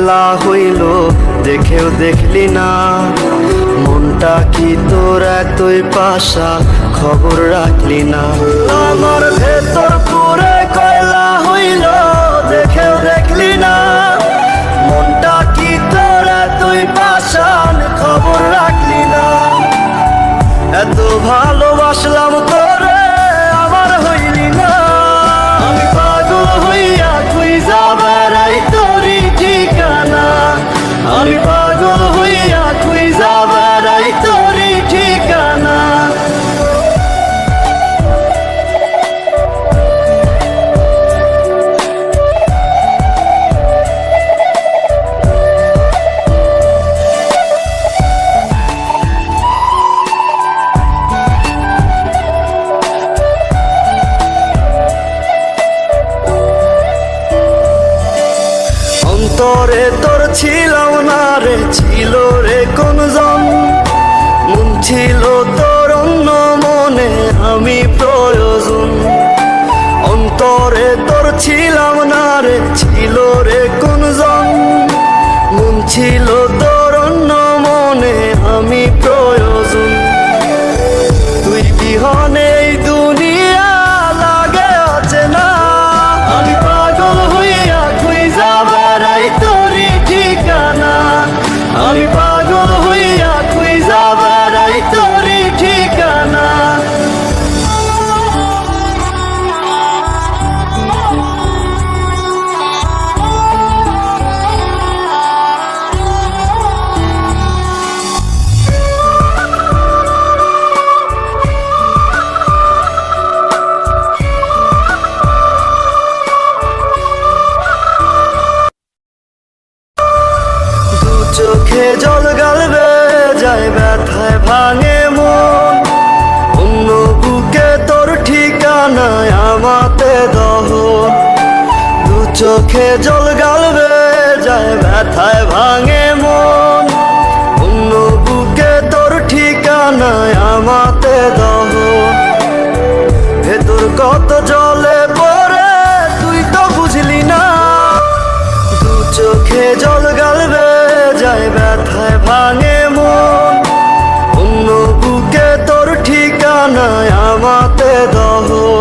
খেলা হইল, দেখেও দেখলি না। মনটা কি তোর এতই পাশা, খবর রাখলি না। আমার ভেতর পুরে কয়লা হইল, দেখেও দেখলি না। মনটা কি তোর এতই পাশান খবর রাখলি না। এত ভালোবাসলাম অন্তরে তোর ছিলাম না রে, ছিল রে কোন জন মন ছিল তোর অন্য মনে, আমি প্রয়োজন। অন্তরে তোর ছিলাম না রে, ছিল রে কোন জন মন ছিল চোখে জল গালবে, যায় ব্যথায় ভাঙে মন। অন্য বুকে তোর ঠিকানায় আমাতে দহ দু চোখে জল গালবে, যায় ব্যথায় ভাঙে মন। ভাঙে মন। অন্য বুকে তোর ঠিকানায় আমাতে দহন